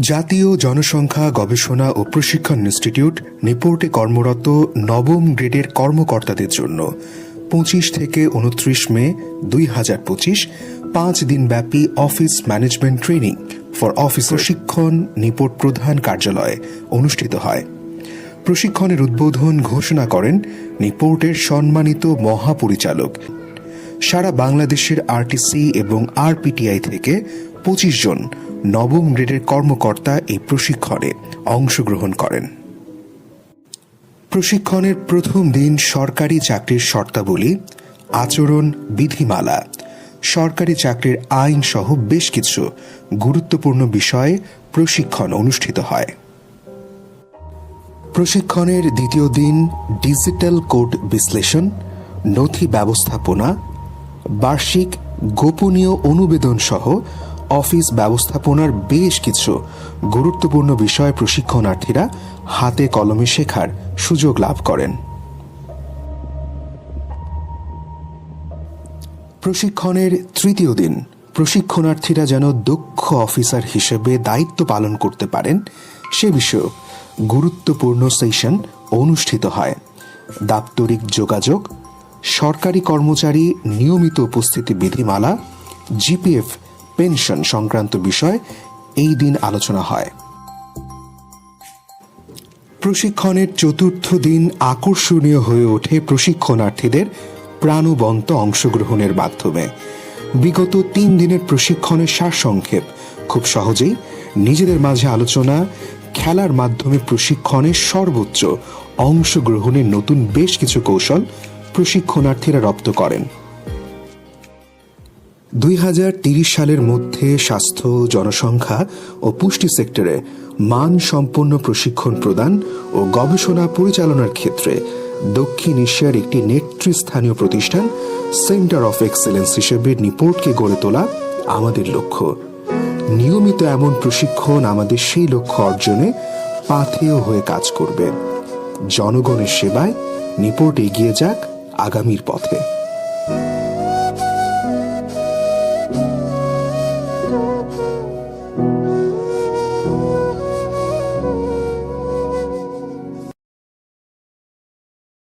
জাতীয় জনসংখ্যা গবেষণা ও প্রশিক্ষণ ইনস্টিটিউট নিপোর্টে কর্মরত নবম গ্রেডের কর্মকর্তাদের জন্য পঁচিশ থেকে উনত্রিশ মে দুই হাজার পঁচিশ পাঁচ দিনব্যাপী office management training for office প্রশিক্ষণ নিপোর্ট প্রধান কার্যালয়ে অনুষ্ঠিত হয়। প্রশিক্ষণের উদ্বোধন ঘোষণা করেন নিপোর্টের সম্মানিত মহাপরিচালক। সারা বাংলাদেশের আরটিসি এবং আরপিটিআই থেকে পঁচিশ জন নবম গ্রেডের কর্মকর্তা এই প্রশিক্ষণে অংশগ্রহণ করেন। প্রশিক্ষণের প্রথম দিন সরকারি চাকরির শর্তাবলী, আচরণ, বিধিমালা। সরকারি চাকরির আইন সহ বেশ কিছু গুরুত্বপূর্ণ বিষয়ে প্রশিক্ষণ অনুষ্ঠিত হয়। প্রশিক্ষণের দ্বিতীয় দিন ডিজিটাল কোড বিশ্লেষণ, নথি ব্যবস্থাপনা, বার্ষিক গোপনীয় অনুবেদন সহ অফিস ব্যবস্থাপনার বেশ কিছু গুরুত্বপূর্ণ বিষয় প্রশিক্ষণার্থীরা হাতে কলমে শেখার সুযোগ লাভ করেন। প্রশিক্ষণের তৃতীয় দিন, প্রশিক্ষণার্থীরা যেন দক্ষ অফিসার হিসেবে দায়িত্ব পালন করতে পারেন, সে বিষয়ে গুরুত্বপূর্ণ সেশন অনুষ্ঠিত হয়। দাপ্তরিক যোগাযোগ, সরকারি কর্মচারী নিয়মিত উপস্থিতি বিধিমালা, জিপিএফ পেনশন সংক্রান্ত বিষয় এই দিন আলোচনা হয়। প্রশিক্ষণের চতুর্থ দিন আকর্ষণীয় হয়ে ওঠে প্রশিক্ষণার্থীদের প্রাণবন্ত অংশগ্রহণের মাধ্যমে। বিগত তিন দিনের প্রশিক্ষণের সারসংক্ষেপ। খুব সহজেই নিজেদের মাঝে আলোচনা, খেলার মাধ্যমে প্রশিক্ষণের সর্বোচ্চ অংশগ্রহণের নতুন বেশ কিছু কৌশল প্রশিক্ষণার্থীরা রপ্ত করেন। দুই সালের মধ্যে স্বাস্থ্য, জনসংখ্যা ও পুষ্টি সেক্টরে মান সম্পন্ন প্রশিক্ষণ প্রদান ও গবেষণা পরিচালনার ক্ষেত্রে দক্ষিণ এশিয়ার একটি নেতৃস্থানীয় প্রতিষ্ঠান সেন্টার অফ এক্সেলেন্স হিসেবে নিপোর্টকে গড়ে তোলা আমাদের লক্ষ্য। নিয়মিত এমন প্রশিক্ষণ আমাদের সেই লক্ষ্য অর্জনে পাথেয় হয়ে কাজ করবে। জনগণের সেবায় নিপোর্ট এগিয়ে যাক আগামীর পথে।